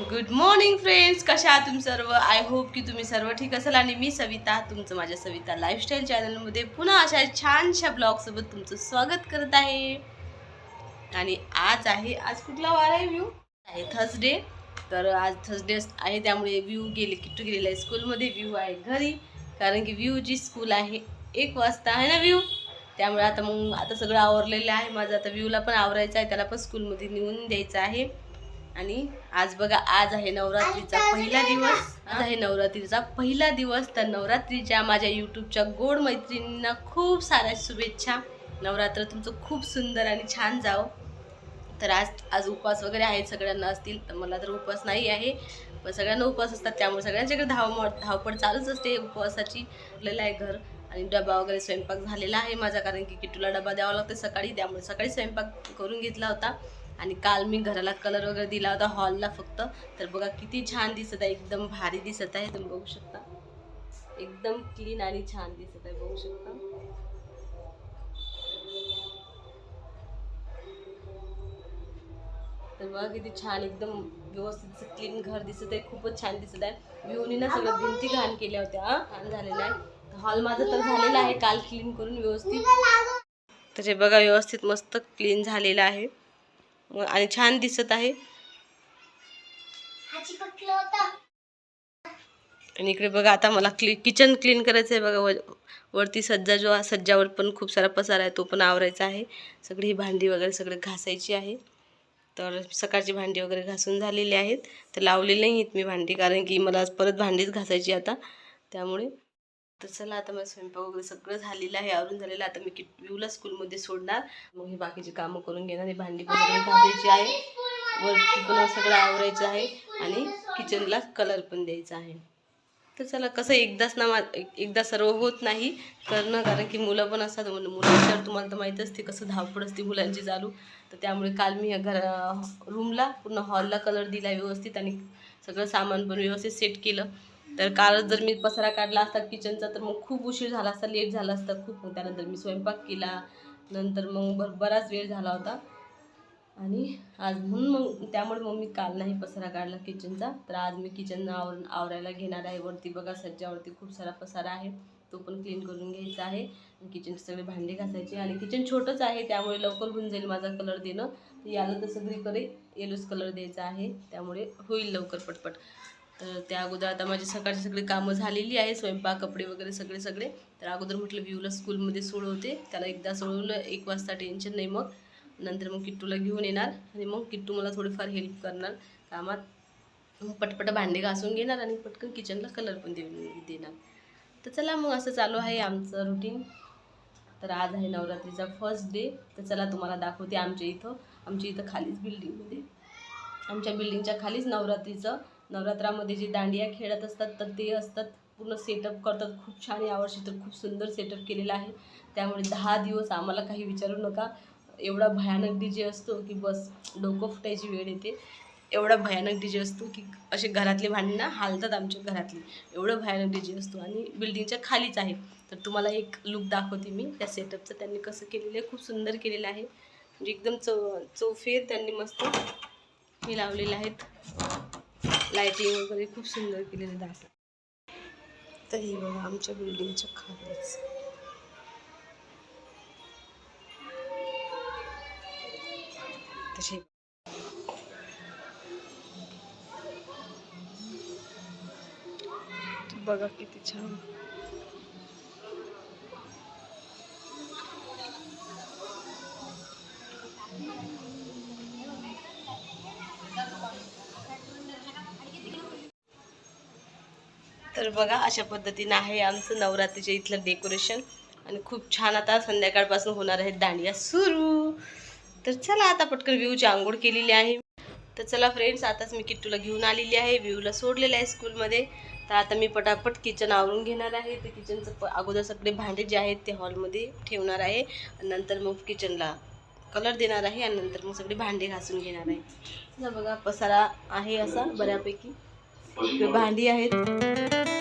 Good morning friends कशा आहात तुम्ही सर्व? आय होप की तुम्ही सर्व ठीक असाल. आणि मी सविता तुमचं माझ्या सविता लाईफस्टाईल चॅनलमध्ये पुन्हा अशा छानशा ब्लॉगसोबत तुमचं स्वागत करत आहे. आणि आज आहे आज कुठला वार आहे व्ह्यू आहे थर्सडे तर आज थर्सडे आहे त्यामुळे व्ह्यू गेले किट्टू गेलेला आहे स्कूलमध्ये व्ह्यू आहे घरी. कारण की व्ह्यूची स्कूल आहे एक वाजता आहे ना व्ह्यू त्यामुळे आता मग आता सगळं आवरलेलं आहे. माझं आता व्ह्यूला पण आवरायचं आहे त्याला पण स्कूलमध्ये नेऊन द्यायचं आहे. आणि आज बघा आज आहे नवरात्रीचा पहिला दिवस. आज आहे नवरात्रीचा पहिला दिवस. तर नवरात्रीच्या माझ्या यूट्यूबच्या गोड मैत्रिणींना खूप साऱ्या शुभेच्छा. नवरात्र तुमचं खूप सुंदर आणि छान जावं. तर आज आज उपवास वगैरे आहेत सगळ्यांना असतील तर मला तर उपवास नाही आहे. पण सगळ्यांना उपवास असतात त्यामुळे सगळ्यांच्याकडे धाव धावपळ चालूच असते उपवासाची. आपल्याला आहे घर आणि डबा वगैरे स्वयंपाक झालेला आहे माझा कारण की किट्टूला डबा द्यावा लागतो सकाळी त्यामुळे सकाळी स्वयंपाक करून घेतला होता. आणि काल मी घराला कलर वगैरे दिला होता हॉलला फक्त. तर बघा किती छान दिसत आहे एकदम भारी दिसत आहे. तुम्ही बघू शकता. एकदम क्लीन आणि छान दिसत आहे बघू शकता. तर बघा किती छान एकदम व्यवस्थित क्लीन घर दिसत आहे खूपच छान दिसत आहे. व्ह्यूनी ना सगळं भिंती घाण केल्या होत्या हा, घाण झालेलं आहे. हॉल माझा तर झालेला आहे काल क्लीन करून व्यवस्थित. तर हे बघा व्यवस्थित मस्त क्लीन झालेलं आहे. आणि छान दिसत आहे. आणि इकडे बघा आता मला क्ली किचन क्लीन करायचं आहे बघा व- वरती सज्जा जो सज्जावर पण खूप सारा पसारा आहे तो पण आवरायचा आहे. सगळी ही भांडी वगैरे सगळे घासायची आहे. तर सकाळची भांडी वगैरे घासून झालेली आहेत. तर लावलेली नाही आहेत मी भांडी कारण की मला परत भांडीच घासायची आता. त्यामुळे तर चला आता माझा स्वयंपाक वगैरे सगळं झालेलं आहे. आवरून झालेलं आता मी किट स्कूलमध्ये सोडणार. मग ही बाकीची कामं करून घेणार. भांडी पण सगळी घासायची आहे. वरती पण सगळं आवरायचं आहे. आणि किचनला कलर पण द्यायचा आहे. तर चला कसं एकदाच ना मा एकदा सर्व होत नाही करणं. कारण की मुलं पण असतात. मुलं मुलांच्यावर तुम्हाला तर माहीत असते कसं धावपड असते मुलांची चालू. तर त्यामुळे काल मी घर रूमला पूर्ण हॉलला कलर दिला व्यवस्थित. आणि सगळं सामान पण व्यवस्थित सेट केलं. तर कालच जर मी पसारा काढला असता किचनचा तर मग खूप उशीर झाला असता लेट झाला असता खूप. मग त्यानंतर मी स्वयंपाक केला. नंतर मग बर बराच वेळ झाला होता. आणि आज म्हणून मग त्यामुळे मग मी काल नाही पसारा काढला किचनचा तर आज मी किचन आवर आवरायला घेणार आहे. वरती बघा सज्जावरती खूप सारा पसारा आहे. तो पण क्लीन करून घ्यायचा आहे. किचनचे सगळे भांडे घासायचे. आणि किचन छोटंच आहे त्यामुळे लवकर होऊन जाईल माझा कलर देणं. याला तर सगळीकडे येलोच कलर द्यायचा आहे. त्यामुळे होईल लवकर पटपट. तर त्या अगोदर आता माझी सकाळची सगळी कामं झालेली आहे स्वयंपाक कपडे वगैरे सगळे सगळे. तर अगोदर म्हटलं व्ह्यूला स्कूलमध्ये सोडवते. त्याला एकदा सोडवलं एक वाजता टेन्शन नाही मग. नंतर मग किट्टूला घेऊन येणार आणि मग किट्टू मला थोडीफार हेल्प करणार. कामात मग पटपट भांडे घासून घेणार आणि पटकन किचनला कलर पण देऊन देणार. तर चला मग असं चालू आहे आमचं रुटीन तर आज आहे नवरात्रीचा फर्स्ट डे तर चला तुम्हाला दाखवते आमच्या इथं. आमच्या इथं खालीच बिल्डिंगमध्ये आमच्या बिल्डिंगच्या खालीच नवरात्रीचं नवरात्रामध्ये जे दांडिया खेळत असतात तर ते असतात. पूर्ण सेटअप करतात. खूप छान यावर्षी तर खूप सुंदर सेटअप केलेला आहे. त्यामुळे दहा दिवस आम्हाला काही विचारू नका. एवढा भयानक डी जे असतो की बस डोकं फुटायची वेळ येते. एवढा भयानक डी जे असतो की असे घरातले भांडणं हालतात आमच्या घरातली. एवढं भयानक डी जे असतो. आणि बिल्डिंगच्या खालीच आहे. तर तुम्हाला एक लुक दाखवते मी. त्या सेटअपचं त्यांनी कसं केलेलं आहे. खूप सुंदर केलेलं आहे. म्हणजे एकदम चौ चौफेर त्यांनी मस्त हे लावलेले आहेत. लायटिंग वगैरे खूप सुंदर केलेलं आहे तर हे बघा आमच्या बिल्डिंगच्या खालीच. तसे. बघा किती छान. तर बघा अशा पद्धतीनं आहे आमचं नवरात्रीच्या इथलं डेकोरेशन आणि खूप छान आता संध्याकाळपासून होणार आहेत दांडिया सुरू. तर चला आता पटकन व्ह्यूची आंघोळ केलेली आहे. तर चला फ्रेंड्स आताच मी किट्टूला घेऊन आलेली आहे. व्ह्यूला सोडलेलं आहे स्कूलमध्ये तर आता मी पटापट किचन आवरून घेणार आहे. तर किचनचं प अगोदर सगळे भांडे जे आहेत ते हॉलमध्ये ठेवणार आहे. आणि नंतर मग किचनला कलर देणार आहे. आणि नंतर मग सगळे भांडे घासून घेणार आहे. चला बघा पसारा आहे असा बऱ्यापैकी. भांडी आहेत.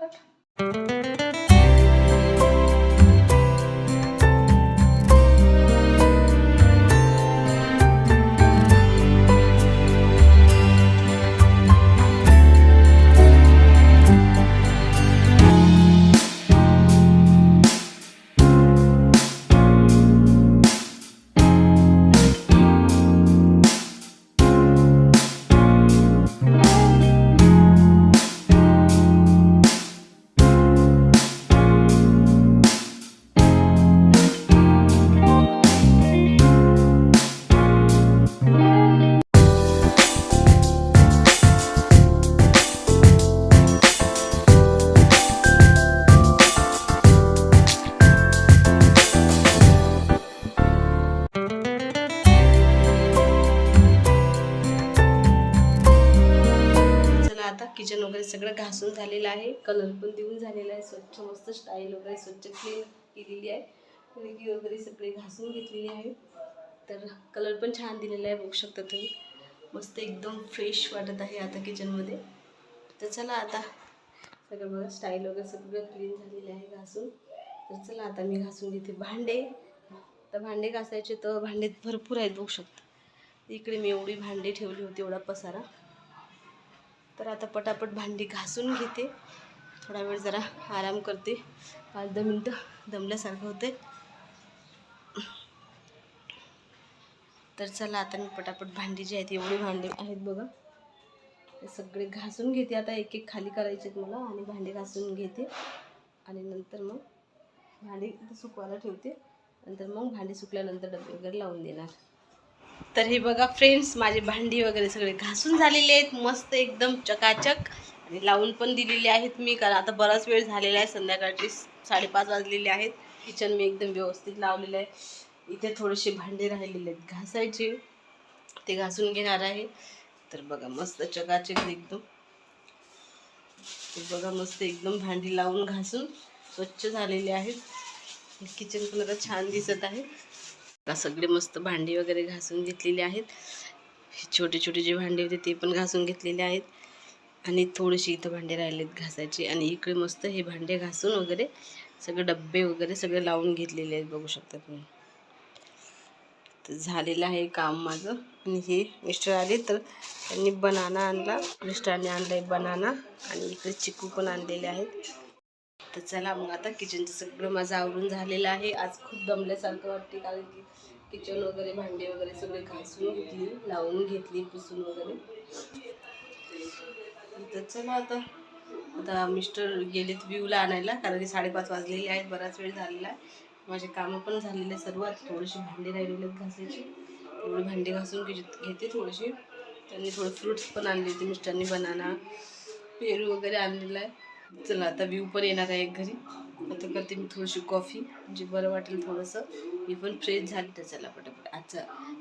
करू झालेला आहे. कलर पण देऊन झालेला आहे. स्वच्छ मस्त स्टाईल वगैरे स्वच्छ क्लीन केलेली आहे. खिडकी वगैरे सगळी घासून घेतलेली आहे. तर कलर पण छान दिलेला आहे बघू शकता तुम्ही. मस्त एकदम फ्रेश वाटत आहे आता किचनमध्ये तर चला आता सगळं बघा स्टाईल वगैरे सगळं क्लीन झालेलं आहे घासून. तर चला आता मी घासून घेते भांडे. तर भांडे घासायचे तर भांडे भरपूर आहेत बघू शकता. इकडे मी एवढी भांडे ठेवली होती एवढा पसारा. तर आता पटापट भांडी घासून घेते. थोडा वेळ जरा आराम करते. पाच दहा मिनटं दमल्यासारखं होते तर चला आता मी पटापट भांडी जी आहेत एवढी भांडी आहेत बघा. ते सगळे घासून घेते. आता एक एक खाली करायचे आहेत मला आणि भांडी घासून घेते. आणि नंतर मग भांडी सुकवायला ठेवते. नंतर मग भांडी सुकल्यानंतर डबे वगैरे लावून देणार. तर हे बघा फ्रेंड्स माझे भांडी वगैरे सगळे घासून झालेले आहेत. मस्त एकदम चकाचक. आणि लावून पण दिलेले आहेत मी कारण आता बराच वेळ झालेला आहे. संध्याकाळचे साडेपाच वाजलेले आहेत. किचन मी एकदम व्यवस्थित लावलेलं आहे. इथे थोडेसे भांडे राहिलेले आहेत घासायचे. ते घासून घेणार आहे. तर बघा मस्त चकाचक एकदम. ते बघा मस्त एकदम भांडी लावून घासून स्वच्छ झालेले आहेत. किचन पण आता छान दिसत आहे. आता सगळे मस्त भांडी वगैरे घासून घेतलेली आहेत. हे छोटे छोटे जे भांडे होते ते पण घासून घेतलेले आहेत. आणि थोडीशी इथं भांडे राहिलेत घासायची. आणि इकडे मस्त हे भांडे घासून वगैरे सगळे डब्बे वगैरे सगळे लावून घेतलेले आहेत बघू शकता तुम्ही. तर झालेलं आहे काम माझं. आणि हे मिस्टर आले तर त्यांनी बनाना आणला. मिस्टरांनी आणला आहे बनाना. आणि इकडे चिकू पण आणलेले आहेत. तर चला मग आता किचनचं सगळं माझं आवरून झालेलं आहे. आज खूप दमल्यासारखं वाटते कारण की किचन वगैरे भांडे वगैरे सगळे घासून घेतली लावून घेतली पुसून वगैरे. तर चला आता. आता मिस्टर गेलेत व्ह्यूला आणायला कारण की साडेपाच वाजलेले आहेत बराच वेळ झालेला आहे. माझे कामं पण झालेले आहे सर्व आता भांडे राहिलेले आहेत घासायचे. थोडे भांडे घासून घेते थोडेसे त्यांनी थोडे फ्रुट्स पण आणले होते मिस्टरनी बनाना पेरू वगैरे आणलेला आहे. चला आता व्ह्यू पण येणार आहे घरी. आता करते मी थोडीशी कॉफी म्हणजे बरं वाटेल थोडंसं. मी पण फ्रेश झाली तर चला पटापट. आजचा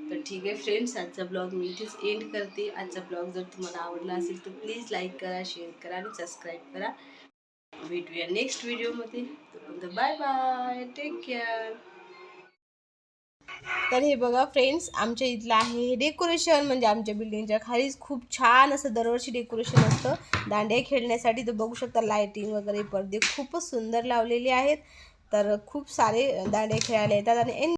तर ठीक आहे फ्रेंड्स आजचा ब्लॉग मी इथेच एंड करते. आजचा ब्लॉग जर तुम्हाला आवडला असेल तर प्लीज लाईक करा शेअर करा आणि सबस्क्राईब करा. भेटूया नेक्स्ट व्हिडिओमध्ये तोपर्यंत बाय बाय टेक केअर तर हे बघा फ्रेंड्स आमच्या इथलं आहे हे डेकोरेशन. म्हणजे आमच्या बिल्डिंगच्या खालीच खूप छान असं दरवर्षी डेकोरेशन असतं. दांड्या खेळण्यासाठी तर बघू शकता लायटिंग वगैरे पडदे खूपच सुंदर लावलेले आहेत. तर खूप सारे दांडे खेळायला येतात आणि